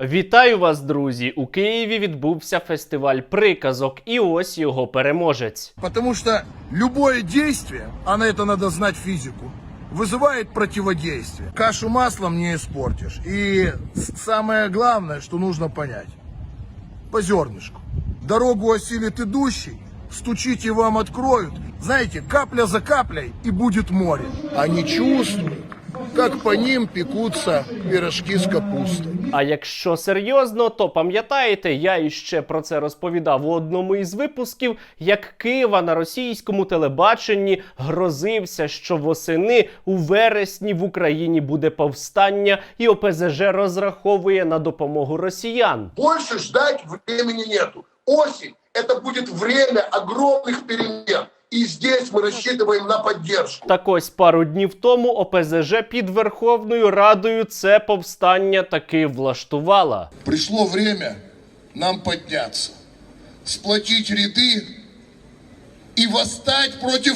Вітаю вас, друзі! У Києві відбувся фестиваль приказок, і ось його переможець. Потому что любое действие, а на это надо знать физику, вызывает противодействие. Кашу маслом не испортишь. И с- самое главное, что нужно понять. По зернышку. Дорогу осилит идущий, стучите вам откроют. Знаете, капля за каплей и будет море. Они чувствуют, как по ним пекутся пирожки с капустой. А якщо серйозно, то пам'ятаєте, я іще про це розповідав у одному із випусків, як Кива на російському телебаченні грозився, що восени у вересні в Україні буде повстання, і ОПЗЖ розраховує на допомогу росіян. Больше ждать времени нету. Осень – это будет время огромных перемен. И здесь мы рассчитываем на поддержку. Так ось пару днів тому ОПЗЖ під Верховною Радою це повстання таки влаштувала. Пришло время нам подняться, сплотить ряды и восстать проти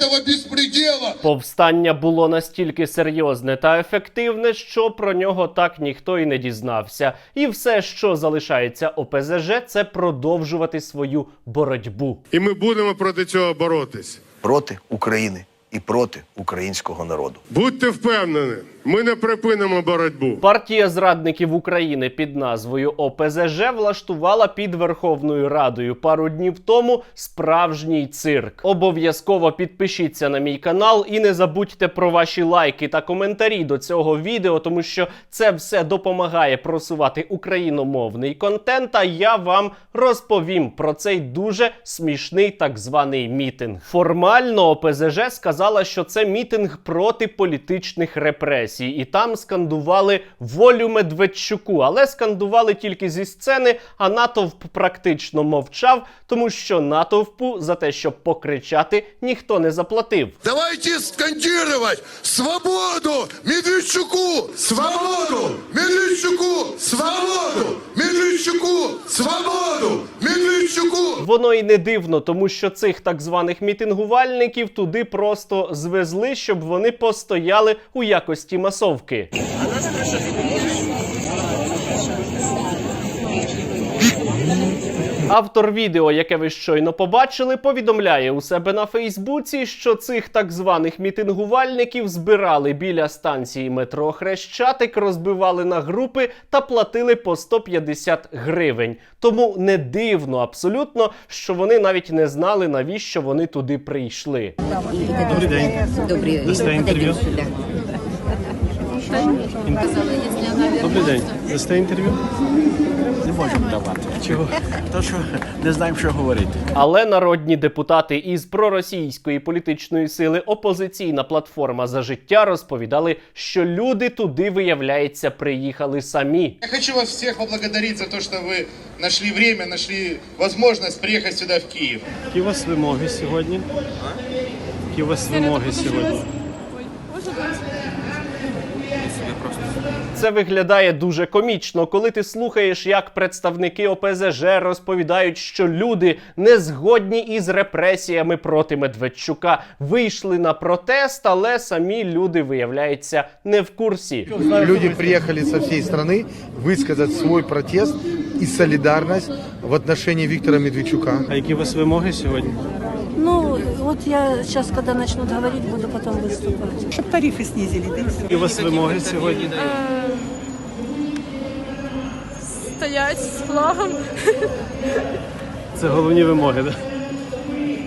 цього беспредела. Повстання було настільки серйозне та ефективне, що про нього так ніхто і не дізнався. І все, що залишається ОПЗЖ, це продовжувати свою боротьбу. І ми будемо проти цього боротись. проти України і проти українського народу. Будьте впевнені, ми не припинимо боротьбу. Партія зрадників України під назвою ОПЗЖ влаштувала під Верховною Радою пару днів тому справжній цирк. Обов'язково підпишіться на мій канал і не забудьте про ваші лайки та коментарі до цього відео, тому що це все допомагає просувати україномовний контент. А я вам розповім про цей дуже смішний так званий мітинг. Формально ОПЗЖ сказала, що це мітинг проти політичних репресій, і там скандували волю Медведчуку, але скандували тільки зі сцени, а натовп практично мовчав, тому що натовпу за те, щоб покричати, ніхто не заплатив. Давайте скандировать свободу Медведчуку! Свободу Медведчуку! Свободу Медведчуку! Свободу Медведчуку! Воно і не дивно, тому що цих так званих мітингувальників туди просто звезли, щоб вони постояли у якості масовки. Автор відео, яке ви щойно побачили, повідомляє у себе на Фейсбуці, що цих так званих мітингувальників збирали біля станції метро Хрещатик, розбивали на групи та платили по 150 гривень. Тому не дивно абсолютно, що вони навіть не знали, навіщо вони туди прийшли. Добрий день. Добрий Дасте інтерв'ю? Добрий день. Дасте інтерв'ю? Не можемо давати. Чого? То що не знаємо, що говорити. Але народні депутати із проросійської політичної сили опозиційна платформа за життя розповідали, що люди туди, виявляється, приїхали самі. Я хочу вас всех поблагодарить за то, что вы нашли время, нашли возможность приехать сюда, в Киев. Які у вас вимоги сьогодні? Які у вас вимоги сьогодні? Це виглядає дуже комічно, коли ти слухаєш, як представники ОПЗЖ розповідають, що люди не згодні із репресіями проти Медведчука, вийшли на протест, але самі люди виявляються не в курсі. Люди приехали со всей страны высказать свой протест и солидарность в отношении Виктора Медведчука. А які у вас вимоги сьогодні? Вот я сейчас, когда начнут говорить, буду потом выступать. Щоб тарифи снизили, да і у вас вимоги сьогодні? стоять з флагом. Це головні вимоги, так?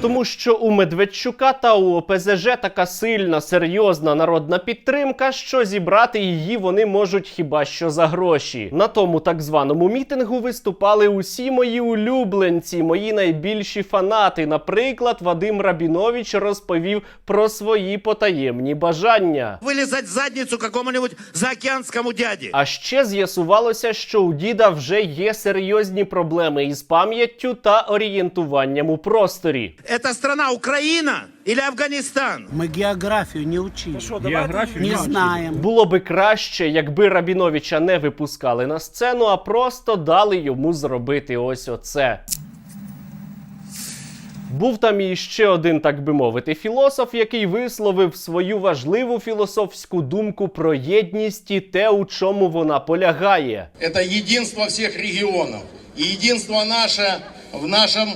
Тому що у Медведчука та у ОПЗЖ така сильна, серйозна народна підтримка, що зібрати її вони можуть хіба що за гроші. На тому так званому мітингу виступали усі мої улюбленці, мої найбільші фанати. Наприклад, Вадим Рабінович розповів про свої потаємні бажання. вылезать в задницу какому-нибудь заокеанскому дяде. А ще з'ясувалося, що у діда вже є серйозні проблеми із пам'яттю та орієнтуванням у просторі. Это страна Украина или Афганистан? Ми географію не вчили. Географію не знаємо. Було би краще, якби Рабіновича не випускали на сцену, а просто дали йому зробити ось оце. Був там і ще один, так би мовити, філософ, який висловив свою важливу філософську думку про єдність і те, у чому вона полягає. Это единство всех регионов. И единство наше в нашем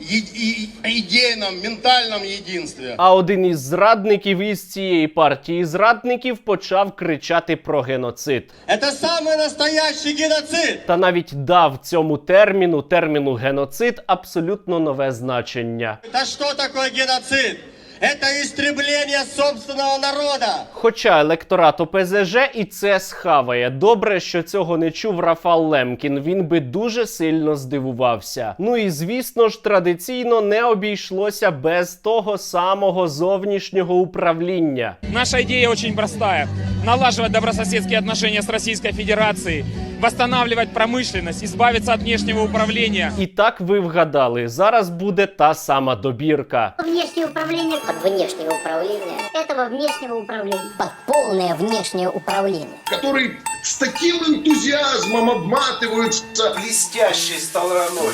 е- и- идейном, ментальном единстве. А один із зрадників із цієї партії зрадників почав кричати про геноцид. Это самый настоящий геноцид! Та навіть дав цьому терміну, терміну геноцид, абсолютно нове значення. Это что такое геноцид? Это истребление собственного народа! Хоча електорат ОПЗЖ і це схаває. Добре, що цього не чув Рафал Лемкін. Він би дуже сильно здивувався. Ну і звісно ж, традиційно не обійшлося без того самого зовнішнього управління. Наша идея очень простая. Налаживать добрососедские отношения с Российской Федерацией, восстанавливать промышленность, избавиться от внешнего управления. І так ви вгадали, зараз буде та сама добірка. Внешнее управление под внешнее управление этого внешнего управления. Под полное внешнее управление. Который с таким энтузиазмом обматываются Блестящей стороной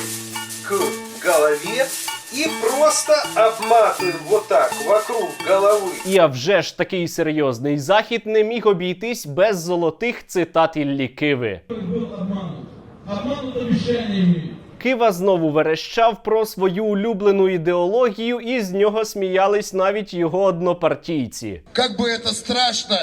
к голове и просто обматываем вот так вокруг головы. І а вже ж такий серйозний захід не міг обійтись без золотих цитат Іллі Киви. Кива знову верещав про свою улюблену ідеологію, і з нього сміялись навіть його однопартійці. Как бы это страшно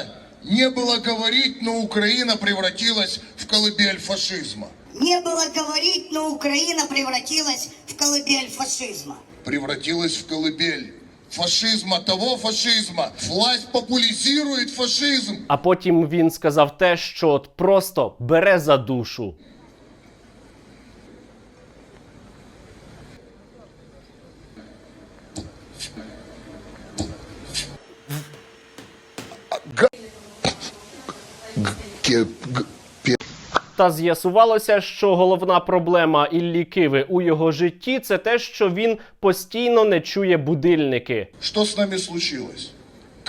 не было говорить, но Украина превратилась в колыбель фашизма. Не было говорить, но Украина превратилась в колыбель фашизма. Превратилась в колыбель фашизма, того фашизма. Власть популяризирует фашизм. А потім він сказав те, що от просто бере за душу. Та з'ясувалося, що головна проблема Іллі Киви у його житті це те, що він постійно не чує будильники. Що з нами случилось?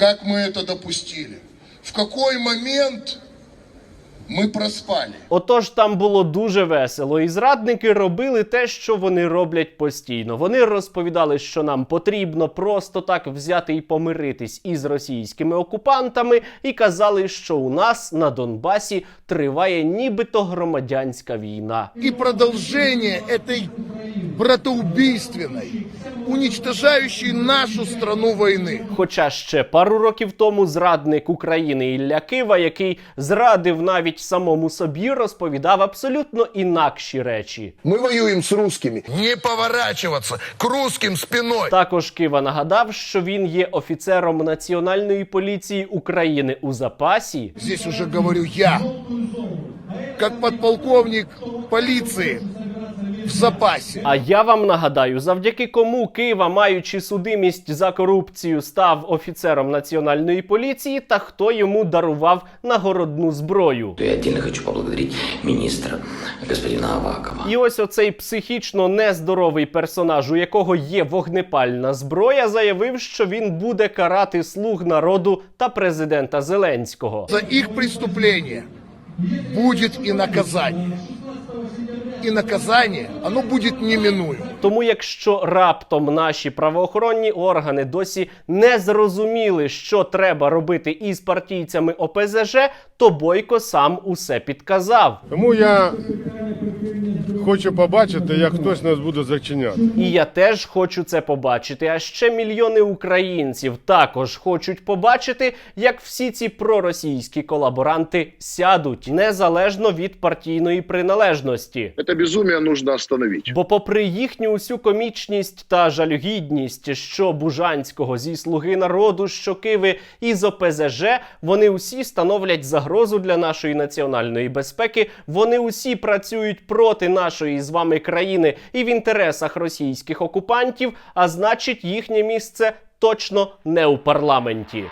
Як ми це допустили? В який момент мы проспали? Отож, там було дуже весело, і зрадники робили те, що вони роблять постійно. Вони розповідали, що нам потрібно просто так взяти і помиритись із російськими окупантами, і казали, що у нас на Донбасі триває нібито громадянська війна. И продолжение этой братоубийственной, уничтожающей нашу страну войны. Хоча ще пару років тому зрадник України Ілля Кива, який зрадив навіть самому собі, розповідав абсолютно інакші речі. Мы воюем с русскими. Не поворачиваться к русским спиной. Також Кива нагадав, що він є офіцером Національної поліції України у запасі. Здесь уже говорю я, как подполковник полиции в запасе. А я вам нагадаю, завдяки кому Кива, маючи судимість за корупцію, став офіцером національної поліції, та хто йому дарував нагородну зброю. Я отдельно хочу поблагодарить министра, господина Авакова. І ось оцей психічно нездоровий персонаж, у якого є вогнепальна зброя, заявив, що він буде карати слуг народу та президента Зеленського. За их преступление будет и наказание. И наказание, оно будет неминуемо. Тому, якщо раптом наші правоохоронні органи досі не зрозуміли, що треба робити із партійцями ОПЗЖ, то Бойко сам усе підказав. Тому я хочу побачити, як хтось нас буде зачиняти. І я теж хочу це побачити. А ще мільйони українців також хочуть побачити, як всі ці проросійські колаборанти сядуть незалежно від партійної приналежності. Это безумие нужно остановить. Бо, попри їхню усю комічність та жалюгідність, що Бужанського зі слуги народу, що Киви і з ОПЗЖ, вони усі становлять загрозу для нашої національної безпеки. Вони усі працюють проти нашої з вами країни і в інтересах російських окупантів. А значить, їхнє місце точно не у парламенті.